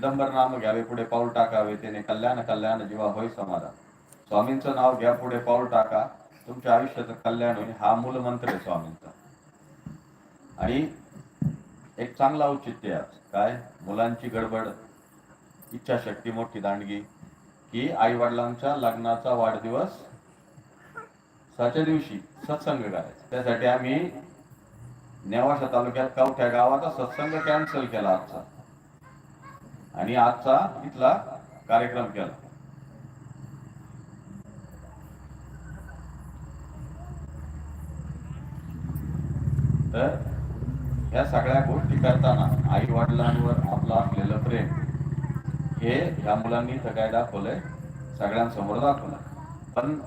चिदंबर नाम घ्यावे पुढे पाऊल टाकावे त्याने कल्याण कल्याण जीवा होय समाधान. स्वामींचं नाव घ्या पुढे पाऊल टाका. तुमच्या आयुष्याचं कल्याण होईल हा मूल मंत्र आहे स्वामींचा. आणि एक चांगला औचित्य आहे आज. काय? मुलांची गडबड इच्छाशक्ती मोठी दांडगी की आई वडिलांच्या लग्नाचा वाढदिवस साच्या दिवशी सत्संग करायचा. त्यासाठी आम्ही नेवाशा तालुक्यात कवठ्या गावाचा सत्संग कॅन्सल केला आजचा. आणि आजचा इथला कार्यक्रम केला. तर या सगळ्या गोष्टी करताना आई वडिलांवर आपलं असलेलं प्रेम हे या मुलांनी सगळ्या दाखवलंय सगळ्यांसमोर दाखवलं पण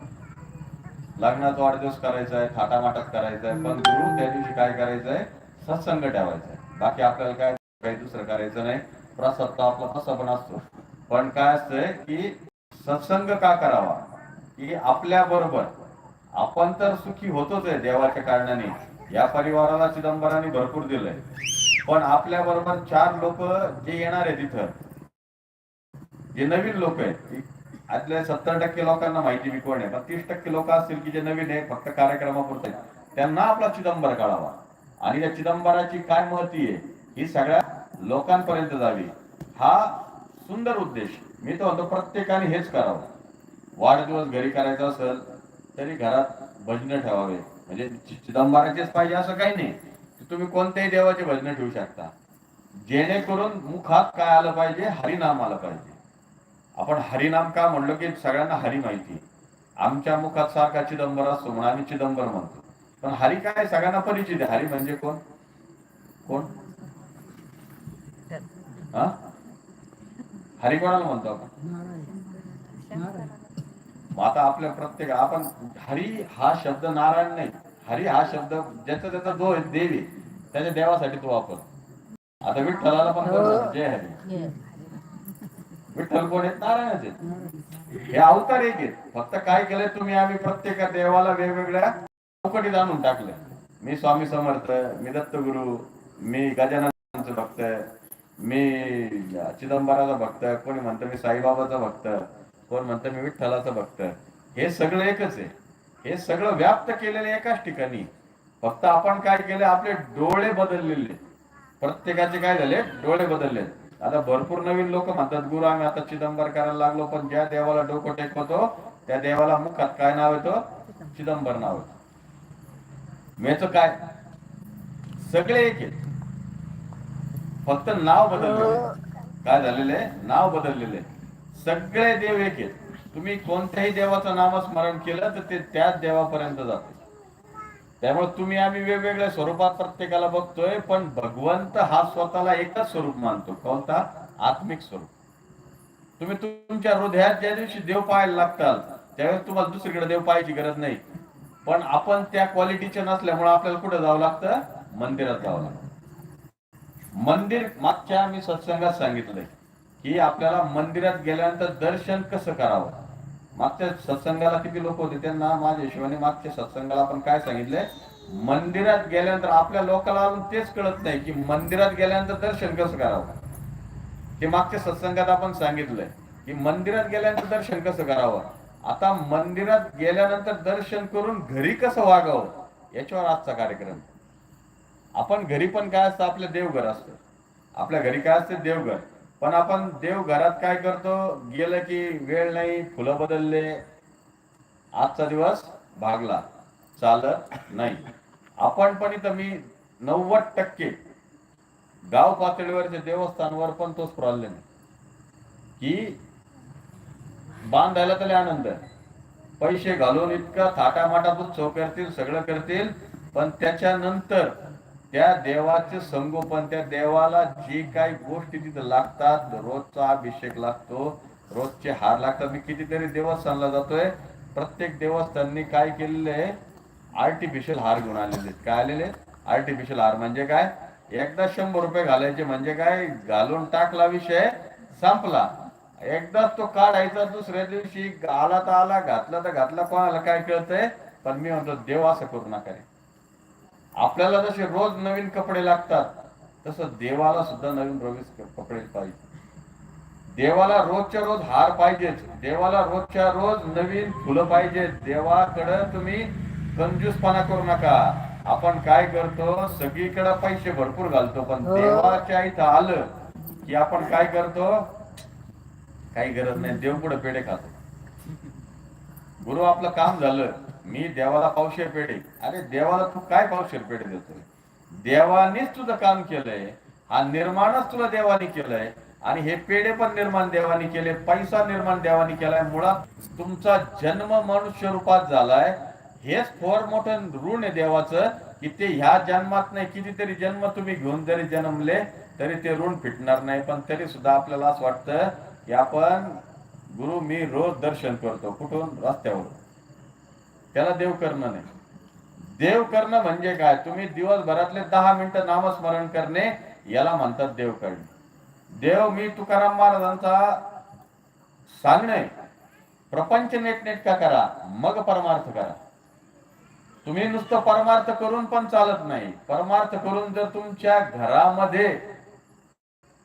लग्नाचा वाढदिवस करायचा आहे थाटामाटात करायचा आहे पण गुरु त्या दिवशी काय करायचंय? सत्संग ठेवायचा आहे बाकी आपल्याला काय काही दुसरं करायचं नाही. प्रसाद तर आपला कसा पण असतो. पण काय असतंय की सत्संग का करावा? की आपल्या बरोबर. आपण तर सुखी होतोच आहे देवाच्या कारणाने. या परिवाराला चिदंबराने भरपूर दिलंय. पण आपल्या बरोबर चार लोक जे येणार आहे तिथं जे नवीन लोक आहेत आतल्या सत्तर टक्के लोकांना माहिती मी कोण आहे पण तीस टक्के लोक असतील की जे नवीन आहे फक्त कार्यक्रमापुरते. त्यांना आपला चिदंबर काढावा. आणि त्या चिदंबराची काय महती आहे ही सगळ्या लोकांपर्यंत जावी. हा सुंदर उद्देश. मी तर म्हणतो प्रत्येकाने हेच करावं. वाढदिवस घरी करायचा असेल तरी घरात भजनं ठेवावे. म्हणजे चिदंबराचेच पाहिजे असं काही नाही. तुम्ही कोणत्याही देवाचे भजनं ठेवू शकता. जेणेकरून मुखात काय आलं पाहिजे? हरिनाम आलं पाहिजे. आपण हरिनाम का म्हणलो की सगळ्यांना हरी माहिती. आमच्या मुखात सारखा चिदंबर असतो म्हणून आम्ही चिदंबर म्हणतो. पण हरी काय? सगळ्यांना परिचित आहे. हरी म्हणजे कोण? कोण? हा? हरी कोणाला म्हणतो आपण? मग आता आपल्या प्रत्येक आपण हरी हा शब्द नारायण नाही. हरी हा शब्द ज्याचा त्याचा जो देवी त्याच्या देवासाठी तो वापर. आता विठ्ठलाला पण जय हरी. विठ्ठल कोण आहेत? नारायणच आहेत. हे अवतार एक आहेत. फक्त काय केलंय तुम्ही? आम्ही प्रत्येक देवाला वेगवेगळ्या चौकटीत आणून टाकलं मी स्वामी समर्थ मी दत्तगुरु मी गजानन भक्त मी चिदंबराचा भक्त कोणी म्हणतं मी साईबाबाचा भक्त कोण म्हणतं मी विठ्ठलाचा भक्त हे सगळं एकच आहे. हे सगळं व्याप्त केलेलं एकाच ठिकाणी. फक्त आपण काय केलं आपले डोळे बदललेले. प्रत्येकाचे काय झाले डोळे बदलले आता भरपूर नवीन लोक म्हणतात गुरु आम्ही आता चिदंबर करायला लागलो पण ज्या देवाला डोकं टेकवतो त्या देवाला मुखात काय नाव येतो चिदंबर नाव येतो मेच काय? सगळे एक आहेत. फक्त नाव बदललेले काय झालेले नाव बदललेले सगळे देव एक आहेत. तुम्ही कोणत्याही देवाचं नामस्मरण केलं तर ते त्याच देवापर्यंत जाते. त्यामुळे तुम्ही आम्ही वेगवेगळ्या स्वरूपात प्रत्येकाला बघतोय पण भगवंत हा स्वतःला एकच स्वरूप मानतो. कोणता? आत्मिक स्वरूप. तुम्ही तुमच्या हृदयात ज्या दिवशी देव पाहायला लागताल त्यावेळेस तुम्हाला दुसरीकडे देव पाहायची गरज नाही. पण आपण त्या क्वालिटीचे नसल्यामुळे आपल्याला कुठे जावं लागतं? मंदिरात जावं लागतं. मंदिर मागच्या मी सत्संगात सांगितलंय की आपल्याला मंदिरात गेल्यानंतर दर्शन कसं करावं? मागच्या सत्संगाला किती लोक होते? त्यांना माझ्या हिशोबाने मागच्या सत्संगाला आपण काय सांगितलंय? मंदिरात गेल्यानंतर आपल्या लोकांना अजून तेच कळत नाही की मंदिरात गेल्यानंतर दर्शन कसं करावं? ते मागच्या सत्संगात आपण सांगितलंय की मंदिरात गेल्यानंतर दर्शन कसं करावं? आता मंदिरात गेल्यानंतर दर्शन करून घरी कसं वागावं? याच्यावर आजचा कार्यक्रम. आपण घरी पण काय असतं आपलं देवघर असतं. आपल्या घरी काय असते देवघर. पण आपण देवघरात काय करतो गेलं की वेळ नाही फुलं बदलले आजचा दिवस भागला. चालत नाही. आपण पण इथं मी नव्वद टक्के गाव पातळीवरच्या देवस्थानवर पण तोच प्रॉब्लेम की बांधायला तरी आनंद पैसे घालून इतका थाटामाटातून उत्सव करतील सगळं करतील पण त्याच्यानंतर त्या देवाचे संगोपन त्या देवाला जे काही गोष्टी तिथं लागतात रोजचा अभिषेक लागतो रोजचे हार लागतात. मी कितीतरी देवस्थानला जातोय प्रत्येक देवस्थाननी काय केलेले? आर्टिफिशियल हार घेऊन आलेले काय आलेले? आर्टिफिशियल हार म्हणजे काय? एकदा शंभर रुपये घालायचे म्हणजे काय? घालून टाकला विषय संपला. एकदाच तो काढायचा दुसऱ्या दिवशी आला तर आला घातला तर घातला कोणाला काय कळतंय? पण मी म्हणतो देव असं करू नका आपल्याला जसे रोज नवीन कपडे लागतात तसं देवाला सुद्धा नवीन रोज कपडे पाहिजे. देवाला रोजच्या रोज हार पाहिजेच. देवाला रोजच्या रोज नवीन फुलं पाहिजेत. देवाकडं तुम्ही कंजूसपणा करू नका. आपण काय करतो सगळीकडे पैसे भरपूर घालतो पण हो. देवाच्या इथं आलं की आपण काय करतो? काही गरज नाही. देव पुढे पेढे खातो. गुरु आपलं काम झालं. मी देवाला पावशेर पेढे अरे देवाला तू काय पावशेर पेढे देतोय? देवानेच तुझं काम केलंय हा निर्माणच तुला देवाने केलंय आणि हे पेढे पण निर्माण देवाने केले पैसा निर्माण देवानी केलाय. मुळात तुमचा जन्म मनुष्य रूपात झालाय. हेच फोर मोठं ऋण आहे देवाचं की ते ह्या जन्मात नाही कितीतरी जन्म तुम्ही घेऊन जरी जन्मले तरी ते ऋण फिटणार नाही. पण तरी सुद्धा आपल्याला असं वाटतं की आपण गुरु मी रोज दर्शन करतो कुठून? रस्त्यावरून. त्याला देव करणं नाही. देव करणं म्हणजे काय? तुम्ही दिवसभरातले दहा मिनिटं नामस्मरण करणे याला म्हणतात देव करणे. देव मी तुकाराम महाराजांचा सांगणे प्रपंच नेटनेटका करा मग परमार्थ करा. तुम्ही नुसतं परमार्थ करून पण चालत नाही. परमार्थ करून जर तुमच्या घरामध्ये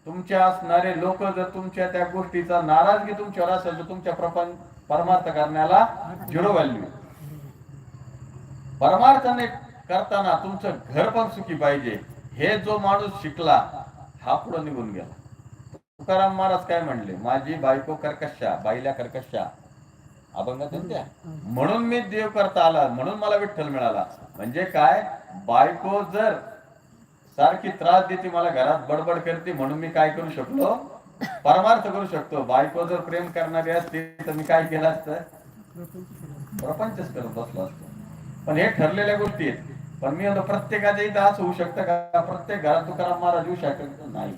तुमच्या असणारे लोक जर तुमच्या त्या गोष्टीचा नाराजगी तुमच्यावर असेल तर तुमच्या प्रपंच परमार्थ करण्याला झिरो व्हॅल्यू परमार्थाने करताना तुमचं घर पण सुखी पाहिजे. हे जो माणूस शिकला हा पुढे निघून गेला. तुकाराम महाराज काय म्हणले? माझी बायको कर्कशा बाईला कर्कशा. अभंग त्या म्हणून मी देव करता आला म्हणून मला विठ्ठल मिळाला. म्हणजे काय? बायको जर सारखी त्रास देते मला घरात बडबड करते म्हणून मी काय करू शकतो परमार्थ करू शकतो. बायको जर प्रेम करणारी असते तर मी काय केलं असतं? प्रपंचच करत बसलो असतो. पण हे ठरलेल्या गोष्टी आहेत. पण मी म्हणतो प्रत्येकाच्या इथं असं होऊ शकतं का? प्रत्येक घरात तुकाराम महाराज येऊ शकत नाही.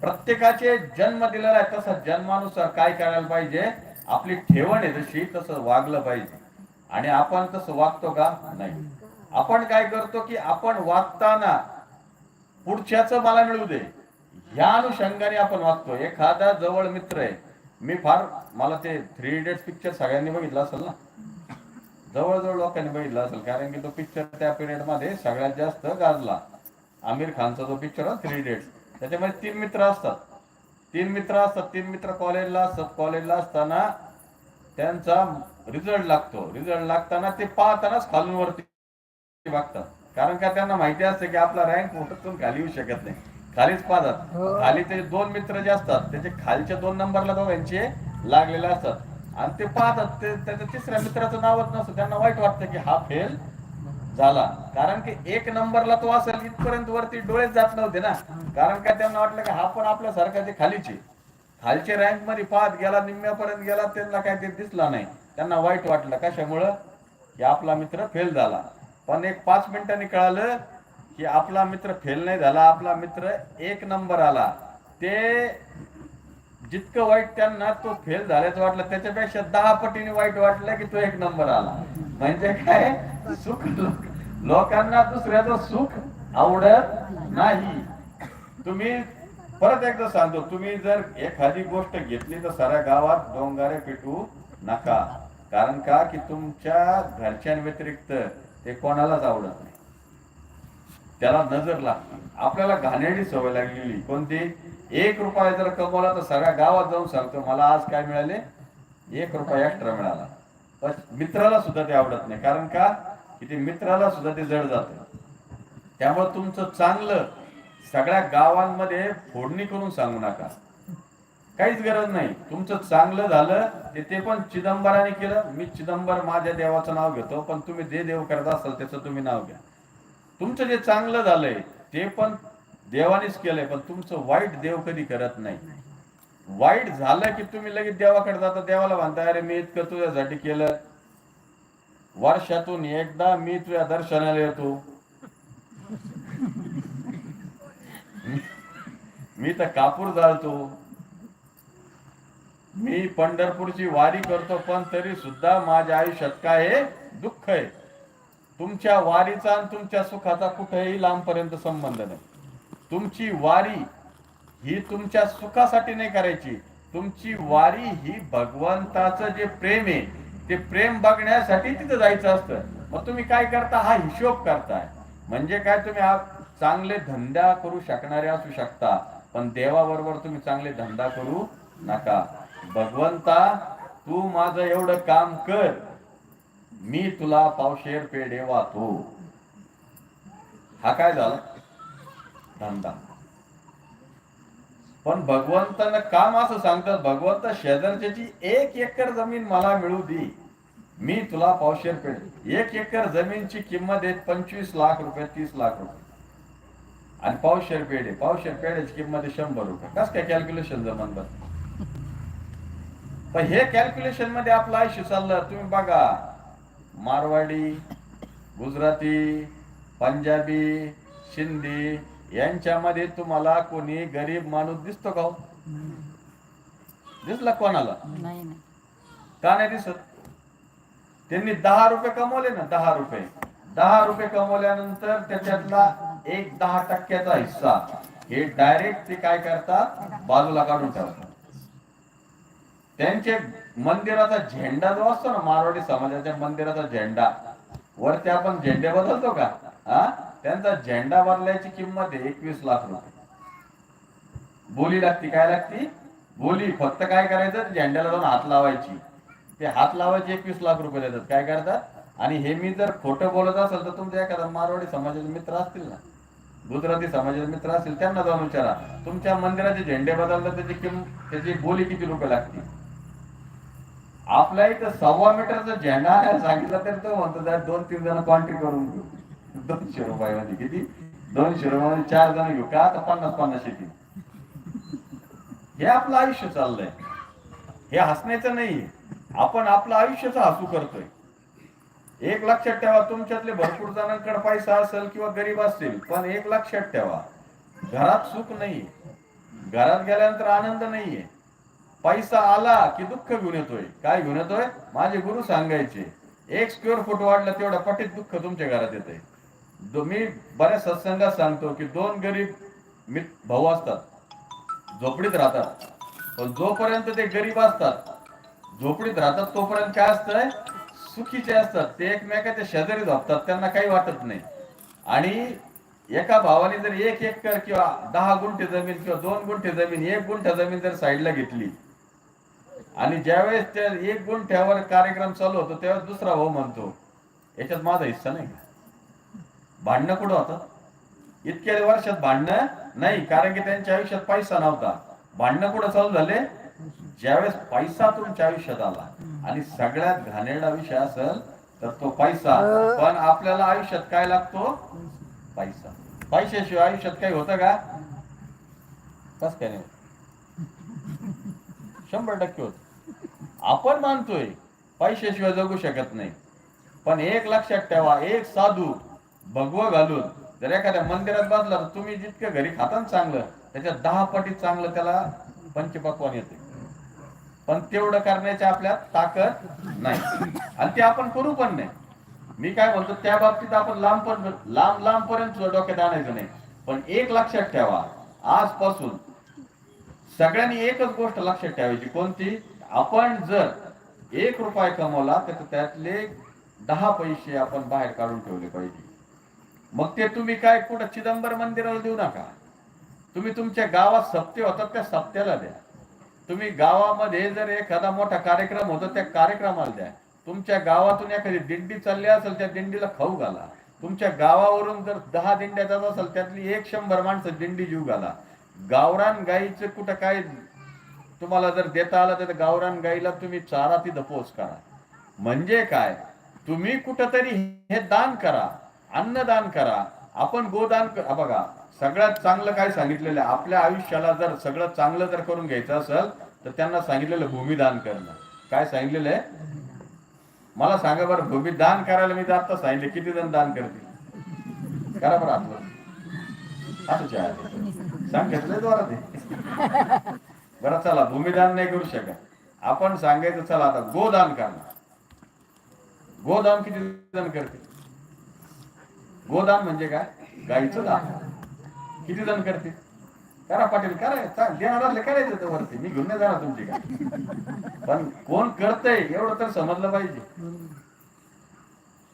प्रत्येकाचे जन्म दिलेला आहे तसं जन्मानुसार काय करायला पाहिजे? आपली ठेवण आहे जशी तसं वागलं पाहिजे. आणि आपण तसं वागतो का? नाही. आपण काय करतो की आपण वागताना पुढच्याच मला मिळू दे. ह्या अनुषंगाने आपण वागतो. एखादा जवळ मित्र आहे. मी फार मला ते थ्री इडियट्स पिक्चर सगळ्यांनी बघितलं असेल ना? जवळजवळ लोकांनी बघितला असेल कारण की तो पिक्चर त्या पिरियडमध्ये सगळ्यात जास्त गाजला. आमिर खानचा जो पिक्चर थ्री इडियट्स त्याच्यामध्ये तीन मित्र असतात. तीन मित्र असतात तीन मित्र कॉलेजला असतात. कॉलेजला असताना त्यांचा रिझल्ट लागतो. रिझल्ट लागताना ते पाहतानाच खालून वरती बघतात. कारण का त्यांना माहिती असते की आपला रँक मोठ्यातून खाली येऊ शकत नाही. खालीच पाहतात. हो. खाली ते दोन मित्र जे असतात त्याचे खालच्या दोन नंबरला दोघांचे लागलेले असतात. आणि ते पाहतात ते त्याच्या तिसऱ्या मित्राचं नावच नसतं. त्यांना वाईट वाटतं की हा फेल झाला. कारण की एक नंबरला तो असेल इथपर्यंत वरती डोळेच जात नव्हते ना. कारण काय त्यांना वाटलं की हा पण आपल्या सारखा ते खालीचे खालचे रँकमध्ये पाहत गेला निम्म्यापर्यंत गेला त्यांना काय ते दिसला नाही. त्यांना वाईट वाटलं. कशामुळं? की आपला मित्र फेल झाला. पण एक पाच मिनिटांनी कळालं की आपला मित्र फेल नाही झाला. आपला मित्र एक नंबर आला. ते जितकं वाईट त्यांना तो फेल झाल्याचं वाटलं त्याच्यापेक्षा दहा पटीने वाईट वाटलं की तो एक नंबर आला. म्हणजे काय? सुख लोकांना दुसऱ्याचं सुख आवडत नाही. तुम्ही परत एकदा सांगतो तुम्ही जर एखादी गोष्ट घेतली तर साऱ्या गावात डोंगारे पेटू नका. कारण का? की तुमच्या घरच्यांव्यतिरिक्त ते कोणालाच आवडत नाही. त्याला नजर लागते. आपल्याला घाणेरडी सवय लागलेली. कोणती? एक रुपया जर कमवला तर सगळ्या गावात जाऊन सांगतो मला आज काय मिळाले? एक रुपया एक्स्ट्रा मिळाला. पण मित्राला सुद्धा ते आवडत नाही. कारण का? की ते मित्राला सुद्धा ते जड जात. त्यामुळे तुमचं चांगलं सगळ्या गावांमध्ये फोडणी करून सांगू नका. काहीच गरज नाही. तुमचं चांगलं झालं ते ते पण चिदंबराने केलं. मी चिदंबर माझ्या देवाचं नाव घेतो पण तुम्ही जे देव करत असाल त्याचं तुम्ही नाव घ्या. तुमचं जे चांगलं झालंय ते पण देवानेच केलंय पण तुमचं वाईट देव कधी करत नाही. वाईट झालं की तुम्ही लगेच देवाकडे जाता देवाला म्हणता अरे मी इतकं तुझ्यासाठी केलं. वर्षातून एकदा मी तुझ्या दर्शनाला येतो. मी तर कापूर जाळतो. मी पंढरपूरची वारी करतो पण तरी सुद्धा माझ्या आयुष्यात काय दुःख आहे. तुमच्या वारीचा आणि तुमच्या सुखाचा कुठेही लांबपर्यंत संबंध नाही. तुमची वारी ही तुमच्या सुखासाठी नाही करायची. तुमची वारी ही भगवंताचं जे प्रेम आहे ते प्रेम बघण्यासाठी तिथं जायचं असतं. मग तुम्ही काय करता? हा हिशोब करताय. म्हणजे काय? तुम्ही हा चांगले धंदा करू शकणारे असू शकता पण देवाबरोबर तुम्ही चांगले धंदा करू नका. भगवंता तू माझं एवढं काम कर. मी तुला पावशेर पेढे वाहतो हा काय झाला? धंदा. पण भगवंतानं काम असं सांगतात भगवंत शेजारच्याची एक एकर जमीन मला मिळू दे. मी तुला पावशेर पेढे एक एकर जमीनची किंमत आहे पंचवीस लाख रुपये तीस लाख रुपये. आणि पावशेर पेढे पावशेर पेढ्याची किंमत आहे शंभर रुपये. कस काय कॅल्क्युलेशन जमान बस पण हे कॅल्क्युलेशनमध्ये आपलं आयुष्य चाललं. तुम्ही बघा. मारवाडी गुजराती पंजाबी शिंदी यांच्यामध्ये तुम्हाला कोणी गरीब माणूस दिसतो का हो? दिसला कोणाला? नाही नाही. का नाही दिसत? त्यांनी दहा रुपये कमवले ना दहा रुपये. दहा रुपये कमवल्यानंतर त्याच्यातला एक दहा टक्क्याचा हिस्सा हे डायरेक्ट ते काय करतात? बाजूला काढून ठेवतात. त्यांचे मंदिराचा झेंडा जो असतो ना मारवाडी समाजाच्या मंदिराचा झेंडा वरती आपण झेंडे बदलतो का? हा? त्यांचा झेंडा बदलायची किंमत आहे एकवीस लाख रुपये. बोली लागती काय लागती? बोली फक्त काय करायचं? झेंड्याला जाऊन हात लावायची. ते हात लावायचे एकवीस लाख रुपये देतात. काय करतात? आणि हे मी जर खोटं बोलत असेल तर तुमच्या एखादा मारवाडी समाजाचे मित्र असतील ना गुजराती समाजाचे मित्र असतील त्यांना जाऊन विचारा. तुमच्या मंदिराचे झेंडे बदलतात त्याची किंमत त्याची बोली किती रुपये लागतील? आपल्या इथं सव्वा मीटरचा झेंडा आहे सांगितलं तर तो म्हणतो त्यात दोन तीन जण कॉन्ट्री करून घेऊ दोनशे रुपयामध्ये म्हणजे किती? दोनशे रुपयामध्ये म्हणजे चार जण घेऊ. का आता पन्नास पन्नास शेती हे आपलं आयुष्य चाललंय. हे हसण्याचं नाही आपण आपलं आयुष्याचं हसू करतोय. एक लक्षात ठेवा तुमच्यातले भरपूर जणांकडे पैसा असेल किंवा गरीब असतील पण एक लक्षात ठेवा घरात सुख नाही घरात गेल्यानंतर आनंद नाहीये. पैसा आला की दुःख घेऊन येतोय. काय घेऊन येतोय? माझे गुरु सांगायचे एक स्क्वेअर फूट वाढला तेवढा पटीत दुःख तुमच्या घरात येतंय. मी बऱ्याच सत्संगात सांगतो की दोन गरीब मित भाऊ असतात. झोपडीत राहतात. पण जोपर्यंत ते गरीब असतात झोपडीत राहतात तोपर्यंत काय असतंय? सुखीचे असतात. ते एकमेकाच्या शेजारी झोपतात. त्यांना काही वाटत नाही. आणि एका भावाने जर एक एकर किंवा दहा गुंठे जमीन किंवा दोन गुंठे जमीन एक गुंठा जमीन जर साईडला घेतली आणि ज्यावेळेस त्या एक गुंठ्यावर कार्यक्रम चालू होतो त्यावेळेस दुसरा भाऊ म्हणतो याच्यात माझा हिस्सा नाही का? भांडणं कुठं होतं इतक्या वर्षात भांडणं नाही कारण की त्यांच्या आयुष्यात पैसा नव्हता. भांडणं कुठं चालू झाले? ज्यावेळेस पैसा तुमच्या आयुष्यात आला आणि सगळ्यात घाणेरडा विषय असेल तर तो पैसा. पण आपल्याला आयुष्यात काय लागतो? पैसा. पैशाशिवाय आयुष्यात काही होतं का? कस काय नाही शंभर टक्के होत. आपण मानतोय पैशाशिवाय जगू शकत नाही. पण एक लक्षात ठेवा एक साधू भगव घालून जर एखाद्या मंदिरात बसला तर तुम्ही जितकं घरी खाता ना चांगलं त्याच्यात दहा पटीत चांगलं त्याला पंचपक्वान येते. पण तेवढं करण्याची आपल्यात ताकद नाही. आणि ते आपण करू पण नाही. मी काय म्हणतो त्या बाबतीत आपण लांब पण लांब लांब पर्यंत डोक्यात आणायचं नाही. पण एक लक्षात ठेवा आजपासून सगळ्यांनी एकच गोष्ट लक्षात ठेवायची कोणती? आपण जर एक रुपये कमवला तर त्यातले दहा पैसे आपण बाहेर काढून ठेवले पाहिजे. मग ते तुम्ही काय कुठं चिदंबर मंदिराला देऊ नका. तुम्ही तुमच्या गावात सप्ते होतात त्या सप्त्याला द्या. तुम्ही गावामध्ये जर एखादा मोठा कार्यक्रम होता त्या कार्यक्रमाला द्या. तुमच्या गावातून एखादी दिंडी चालली असेल त्या दिंडीला खाऊ घाला. तुमच्या गावावरून जर दहा दिंड्या जात असेल त्यातली एक शंभर माणसं दिंडी जीव घाला. गावरान गाईचं कुठं काय तुम्हाला जर देता आलं तर गावरान गाईला तुम्ही चारा तिथं पोच करा. म्हणजे काय? तुम्ही कुठंतरी हे दान करा अन्नदान करा. आपण गोदान बघा सगळ्यात चांगलं काय सांगितलेलं आहे? आपल्या आयुष्याला जर सगळं चांगलं जर करून घ्यायचं असेल तर त्यांना सांगितलेलं भूमिदान करणं. काय सांगितलेलं आहे? मला सांगा बरं भूमिदान करायला मी आता सांगितले किती जण दान करतील? करा बरं आपलं असं सांगितलं द्वारा ते. बरं चला भूमिदान नाही करू शकत. आपण सांगायचं चला आता गोदान करणार. गोदान किती जण करते गोदान म्हणजे काय? गाईचं दान. किती जण करते करा पाटील करा करायचं वरती. मी घेऊन नाही जाणार तुमची काय पण कोण करतय एवढं तर समजलं पाहिजे.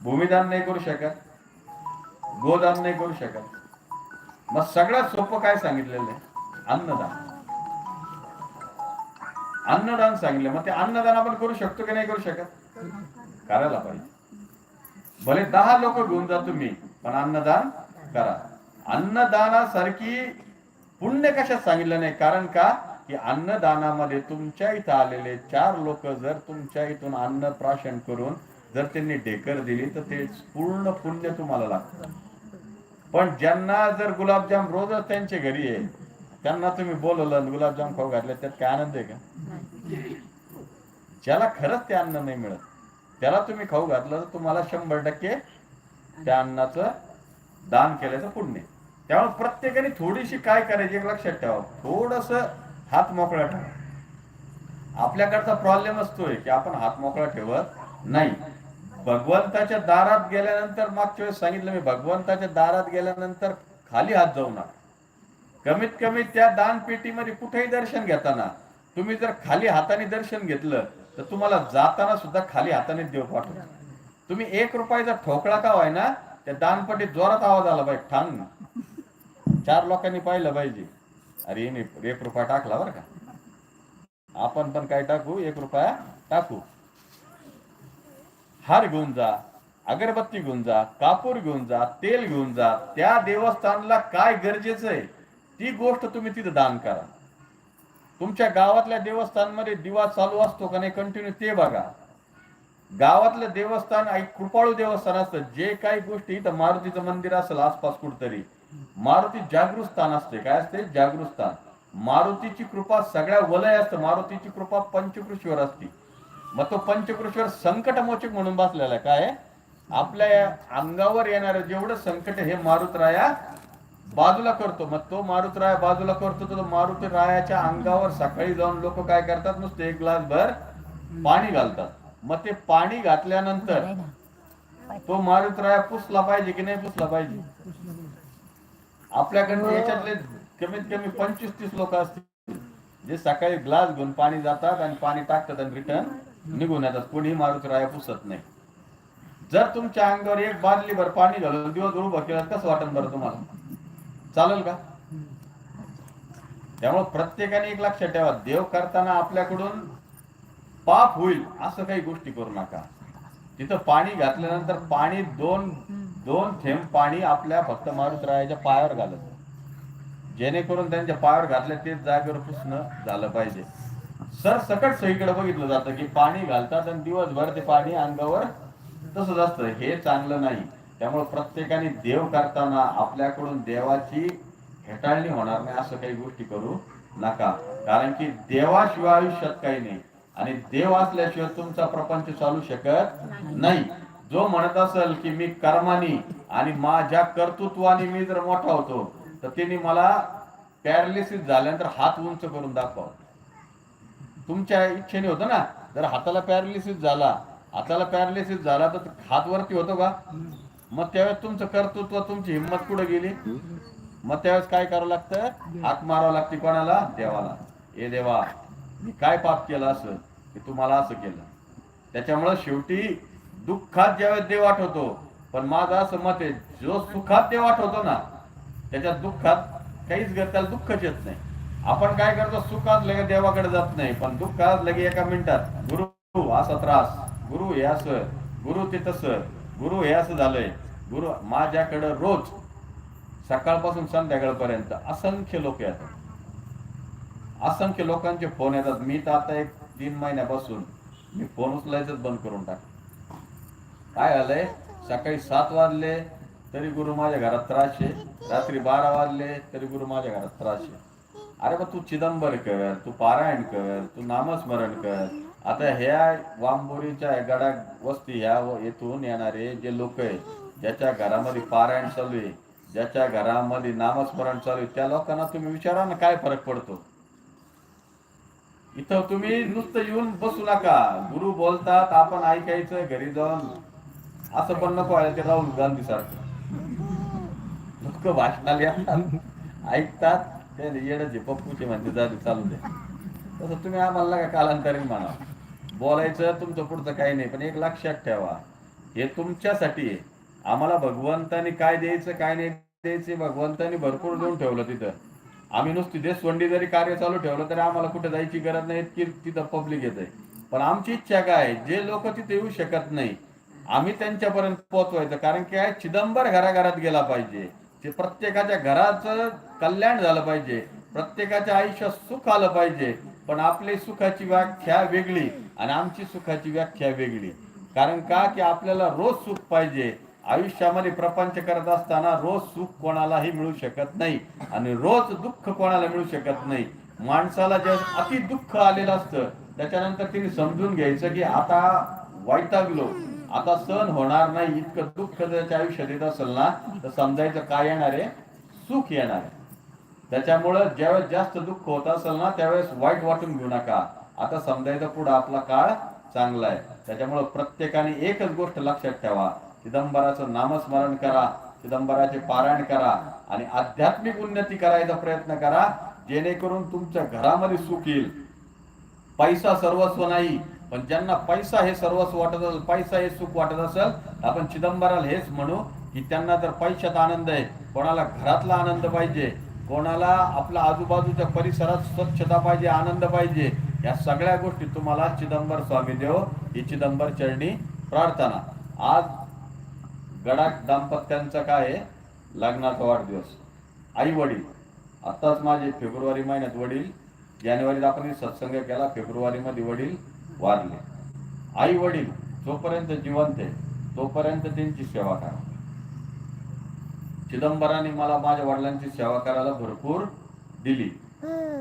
भूमिदान नाही करू शकत. गोदान नाही करू शकत. मग सगळ्यात सोपं काय सांगितलेलं आहे? अन्नदान. अन्नदान सांगितलं. मग ते अन्नदान आपण करू शकतो की नाही करू शकत? करायला पाहिजे. भले दहा लोक घेऊन जा तुम्ही पण अन्नदान करा. अन्नदानासारखी पुण्य कशात सांगितलं नाही? कारण का? की अन्नदानामध्ये तुमच्या इथं आलेले चार लोक जर तुमच्या इथून अन्न प्राशन करून जर त्यांनी ढेकर दिली तर ते पूर्ण पुण्य तुम्हाला लागतं. पण ज्यांना जर गुलाबजाम रोजच त्यांच्या घरी आहे त्यांना तुम्ही बोलवलं गुलाबजाम खाऊ घातले त्यात काय आनंद आहे का? ज्याला खरंच ते अन्न नाही मिळत त्याला तुम्ही खाऊ घातलं तर तुम्हाला शंभर टक्के त्या अन्नाचं दान केल्याचं पुण्य त्यामुळे प्रत्येकाने थोडीशी काय करायची एक लक्षात ठेवा. थोडस हात मोकळा ठेवा. आपल्याकडचा प्रॉब्लेम असतोय की आपण हात मोकळा ठेवत नाही. भगवंताच्या दारात गेल्यानंतर मागच्या वेळेस सांगितलं मी भगवंताच्या दारात गेल्यानंतर खाली हात जाऊ नका. कमीत कमी त्या दानपेटीमध्ये कुठेही दर्शन घेताना तुम्ही जर खाली हाताने दर्शन घेतलं तर तुम्हाला जाताना सुद्धा खाली हाताने देव पाठव तुम्ही एक रुपयाचा ठोकळा का व्हाय ना त्या दानपेटीत जोरात आवाज आला पाहिजे ठांग चार लोकांनी पाहिलं पाहिजे. अरे एक रुपया टाकला बरं का. आपण पण काय टाकू? एक रुपया टाकू. हार घेऊन जा अगरबत्ती घेऊन जा कापूर घेऊन जा तेल घेऊन जा त्या देवस्थानला काय गरजेचं आहे? ती गोष्ट तुम्ही तिथं दान करा. तुमच्या गावातल्या देवस्थानमध्ये दिवा चालू असतो का नाही कंटिन्यू ते बघा. गावातलं देवस्थान एक कृपाळू देवस्थान असतं. जे काही गोष्टी इथं मारुतीचं मंदिर असेल आसपास कुठतरी मारुती जागृत स्थान असते. काय असते? जागृत स्थान मारुतीची कृपा सगळ्या वलय असतं. मारुतीची कृपा पंचकृषीवर असते. मग तो पंचकृषीवर संकटमोचक म्हणून बसलेला आहे. काय? आपल्या अंगावर येणारं जेवढं संकट हे मारुतराया बाजूला करतो. मग तो मारुतराया बाजूला करतो तर तो मारुतरायाच्या अंगावर सकाळी जाऊन लोक काय करतात? नुसते एक ग्लास भर पाणी घालतात. मग ते पाणी घातल्यानंतर तो मारुतराया पुसला पाहिजे की नाही पुसला पाहिजे? आपल्याकडे याच्यातले कमीत कमी पंचवीस तीस लोक असतील. जे सकाळी ग्लास घेऊन पाणी जातात आणि पाणी टाकतात आणि रिटर्न निघून येतात. कोणी मारुतराया पुसत नाही. जर तुमच्या अंगावर एक बादली भर पाणी घालून दिवस उभं केलं कसं वाटत बरं तुम्हाला? चालेल का? त्यामुळे प्रत्येकाने एक लक्षात ठेवा. देव करताना आपल्याकडून पाप होईल असं काही गोष्टी करू नका. तिथं पाणी घातल्यानंतर पाणी दोन दोन थेंब पाणी आपल्या फक्त मारुतरायाच्या पायावर घालत. जेणेकरून त्यांच्या पायावर घातल्या तेच जागेवर पुसणं झालं पाहिजे. सर सकट सगळीकडे बघितलं जातं की पाणी घालतात आणि दिवसभर ते पाणी अंगावर तसंच असतं. हे चांगलं नाही. त्यामुळे प्रत्येकाने देव करताना आपल्याकडून देवाची हेटाळणी होणार नाही असं काही गोष्टी करू नका. कारण की देवाशिवाय आयुष्यात काही नाही. आणि देव असल्याशिवाय तुमचा प्रपंच चालू शकत नाही. जो म्हणत असेल की मी कर्मानी आणि माझ्या कर्तृत्वाने मी जर मोठा होतो तर त्यांनी मला पॅरालिसिस झाल्यानंतर हात उंच करून दाखवा. तुमच्या इच्छेने होतं ना? जर हाताला पॅरालिसिस झाला हाताला पॅरालिसिस झाला तर हात वरती होतो का? मग त्यावेळेस तुमचं कर्तृत्व तुमची हिंमत कुठे गेली? मग त्यावेळेस काय करावं लागतं? हात मारावं लागते कोणाला? देवाला. ए देवा मी काय पाप केलं असं? की तुम्हाला असं केलं? त्याच्यामुळं शेवटी दुःखात ज्यावेळेस देव आठवतो पण माझं असं मत आहे जो सुखात देव आठवतो ना त्याच्या दुःखात काहीच ग- त्याला दुःखच येत नाही. आपण काय करतो? सुखात लगे देवाकडे जात नाही पण दुःखात लगे एका मिनिटात गुरु असा त्रास. गुरु हे असं. गुरु ते तसं. गुरु हे असं झालंय गुरु माझ्याकडं रोज सकाळपासून संध्याकाळपर्यंत असंख्य लोक येतात. असंख्य लोकांचे फोन येतात मी तर आता एक तीन महिन्यापासून मी फोन उचलायचंच बंद करून टाक काय झालंय? सकाळी सात वाजले तरी गुरु माझ्या घरात त्रास आहे. रात्री बारा वाजले तरी गुरु माझ्या घरात त्रास आहे. अरे मग तू चिदंबर कर तू पारायण कर तू नामस्मरण कर आता ह्या वांबोरीच्या गडा वस्ती ह्या येथून येणारे जे लोक आहे ज्याच्या घरामध्ये पारायण चालू आहे ज्याच्या घरामध्ये नामस्मरण चालू आहे त्या लोकांना तुम्ही विचारा ना काय फरक पडतो. इथं तुम्ही नुसतं येऊन बसू नका. गुरु बोलतात आपण ऐकायचं घरी जाऊन असं पण नको आहे ते राहुल गांधी सारखं. लोक भाषणाला येतात ऐकतात ते येडच पप्पूचे म्हणते जाऊ चालू दे. तसं तुम्ही आम्हाला का कालांतरीन म्हणा बोलायचं तुमचं पुढचं काही नाही पण एक लक्षात ठेवा. हे तुमच्यासाठी आहे. आम्हाला भगवंतानी काय द्यायचं काय नाही द्यायचं भगवंतानी भरपूर देऊन ठेवलं तिथं. आम्ही नुसती देशवंडी जरी कार्य चालू ठेवलं तरी आम्हाला कुठे जायची गरज नाही की तिथं पब्लिक येत पण आमची इच्छा काय आहे, जे लोक तिथे येऊ शकत नाही आम्ही त्यांच्यापर्यंत पोहोचवायचं. कारण की चिदंबर घराघरात गेला पाहिजे. ते प्रत्येकाच्या घराचं कल्याण झालं पाहिजे. प्रत्येकाच्या आयुष्यात सुख आलं पाहिजे. पण आपली सुखाची व्याख्या वेगळी आणि आमची सुखाची व्याख्या वेगळी. कारण का? की आपल्याला रोज सुख पाहिजे. आयुष्यामध्ये प्रपंच करत असताना रोज सुख कोणालाही मिळू शकत नाही. आणि रोज दुःख कोणाला मिळू शकत नाही. माणसाला जे अति दुःख आलेलं असतं त्याच्यानंतर तिने समजून घ्यायचं की आता वैतागलो. आता सण होणार नाही. इतकं दुःख जर त्याच्या आयुष्यात येत असेल ना तर समजायचं काय येणार आहे? सुख येणार आहे. त्याच्यामुळं ज्यावेळेस जास्त दुःख होत असेल ना त्यावेळेस वाईट वाटून घेऊ नका. आता समजायचं पुढे आपला काळ चांगला आहे. त्याच्यामुळं प्रत्येकाने एकच गोष्ट लक्षात ठेवा. चिदंबराचं नामस्मरण करा चिदंबराचे पारायण करा आणि आध्यात्मिक उन्नती करायचा प्रयत्न करा जेणेकरून तुमच्या घरामध्ये सुख येईल. पैसा सर्वस्व नाही पण ज्यांना पैसा हे सर्वस्व वाटत असेल पैसा हे सुख वाटत असेल आपण चिदंबराला हेच म्हणू की त्यांना जर पैशात आनंद आहे. कोणाला घरातला आनंद पाहिजे कोणाला आपल्या आजूबाजूच्या परिसरात स्वच्छता पाहिजे आनंद पाहिजे या सगळ्या गोष्टी तुम्हाला चिदंबर स्वामी देव ही चिदंबर चरणी प्रार्थना. आज गडाख दाम्पत्यांचा काय आहे? लग्नाचा वाढदिवस. आई वडील आताच माझे फेब्रुवारी महिन्यात वडील जानेवारीत आपण सत्संग केला फेब्रुवारीमध्ये वडील वारले. आई वडील जोपर्यंत जिवंत आहे तोपर्यंत त्यांची सेवा करा. चिदंबराने मला माझ्या वडिलांची सेवा करायला भरपूर दिली.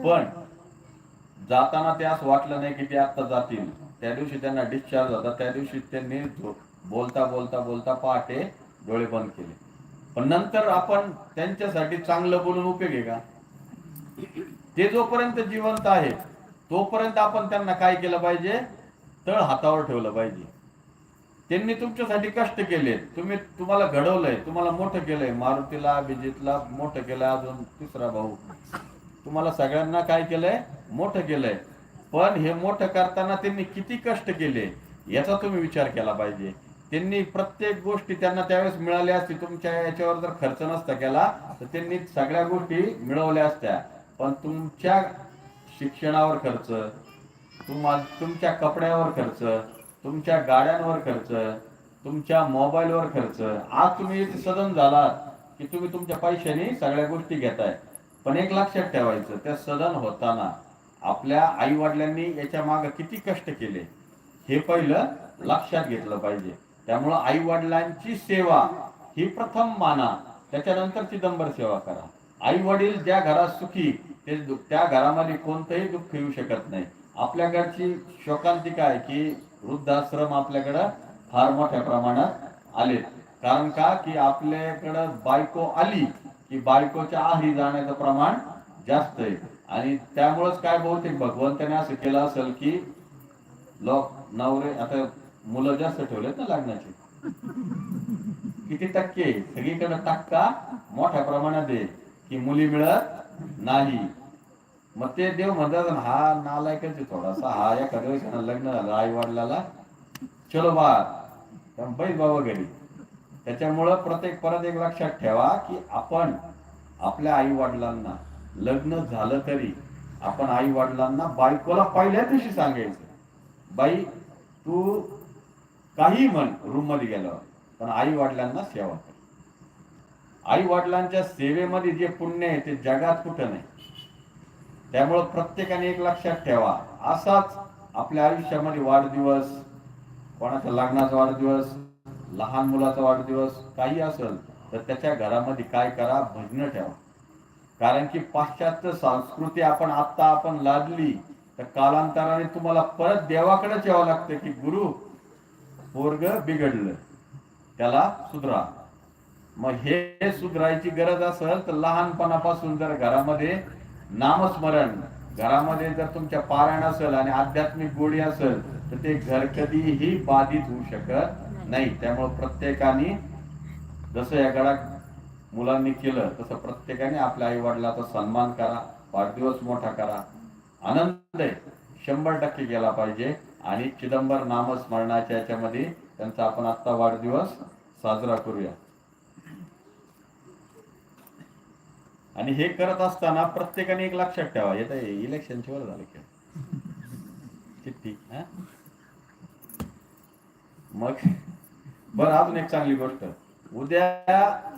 पण जाताना ते असं वाटलं नाही की ते आता जातील. त्या दिवशी त्यांना डिस्चार्ज होता. त्या दिवशी त्यांनी बोलता बोलता बोलता पहाटे डोळे बंद केले. पण नंतर आपण त्यांच्यासाठी चांगलं बोलून उपयोग आहे का? ते जोपर्यंत जिवंत आहे तोपर्यंत आपण त्यांना काय केलं पाहिजे? तळ हातावर ठेवलं पाहिजे. त्यांनी तुमच्यासाठी कष्ट केले. तुम्ही तुम्हाला घडवलंय तुम्हाला मोठं केलंय. मारुतीला अभिजितला मोठं केलंय अजून तिसरा भाऊ. तुम्हाला सगळ्यांना काय केलंय? मोठं केलंय. पण हे मोठं करताना त्यांनी किती कष्ट केले? याचा तुम्ही विचार केला पाहिजे. त्यांनी प्रत्येक गोष्टी त्यांना त्यावेळेस मिळाल्या असती तुमच्या याच्यावर जर खर्च नसता केला तर त्यांनी सगळ्या गोष्टी मिळवल्या असत्या. पण तुमच्या शिक्षणावर खर्च तुम्हाला तुमच्या कपड्यावर खर्च तुमच्या गाड्यांवर खर्च तुमच्या मोबाईलवर खर्च. आज तुम्ही सदन झालात की तुम्ही तुमच्या पैशाने सगळ्या गोष्टी घेताय. पण एक लक्षात ठेवायचं त्या सदन होताना आपल्या आई वडिलांनी याच्या मागे किती कष्ट केले? हे पहिलं लक्षात घेतलं पाहिजे. त्यामुळं आई वडिलांची सेवा ही प्रथम माना त्याच्यानंतर चिदंबर सेवा करा. आई वडील ज्या घरात सुखी ते त्या घरामध्ये कोणतंही दुःख येऊ शकत नाही. आपल्या घरची शोकांती काय की वृद्धाश्रम आपल्याकडं फार मोठ्या प्रमाणात आलेत कारण का? की आपल्याकडं बायको आली की बायकोच्या आही जाण्याचं प्रमाण जास्त आहे. आणि त्यामुळेच काय बहुतेक भगवंताने असं केलं असेल की लोक नवरे आता मुलं जास्त ठेवलेत ना लग्नाचे. किती टक्के? सगळीकडे टक्का मोठ्या प्रमाणात आहे की मुली मिळत नाही. मग ते देव म्हणतात हा नालायकच थोडासा हा या वेळेस लग्न झालं आई वडिलाला चलो बा बैस बाबा घरी त्याच्यामुळं प्रत्येक परत एक लक्षात ठेवा की आपण आपल्या आई वडिलांना लग्न झालं तरी आपण आई वडिलांना बायकोला पहिल्या दिवशी सांगायचं बाई तू काही म्हण रूममध्ये गेलं पण आई वडिलांना सेवा कर आई वडिलांच्या सेवेमध्ये जे पुण्य आहे ते जगात कुठं नाही त्यामुळं प्रत्येकाने एक लक्षात ठेवा. असाच आपल्या आयुष्यामध्ये वाढदिवस कोणाच्या लग्नाचा वाढदिवस लहान मुलाचा वाढदिवस काही असेल तर त्याच्या घरामध्ये काय करा? भजन ठेवा. कारण की पाश्चात्य संस्कृती आपण आता आपण लादली तर कालांतराने तुम्हाला परत देवाकडेच यावं लागतं की गुरु पोरग बिघडलं त्याला सुधरा. मग हे सुधरायची गरज असेल तर लहानपणापासून जर घरामध्ये नामस्मरण. घरामध्ये जर तुमच्या पारायण असेल आणि आध्यात्मिक गोडी असेल तर ते घर कधीही बाधित होऊ शकत नाही. त्यामुळे प्रत्येकाने जसं या गडात मुलांनी केलं तसं प्रत्येकाने आपल्या आई वडिलाचा सन्मान करा वाढदिवस मोठा करा. आनंद आहे. शंभर टक्के गेला पाहिजे. आणि चिदंबर नामस्मरणाच्या याच्यामध्ये त्यांचा आपण आत्ता वाढदिवस साजरा करूया. आणि हे करत असताना प्रत्येकाने एक लक्षात ठेवा येत इलेक्शनची वर झालं खेळ चिठ्ठी मग बरं अजून एक चांगली गोष्ट. उद्या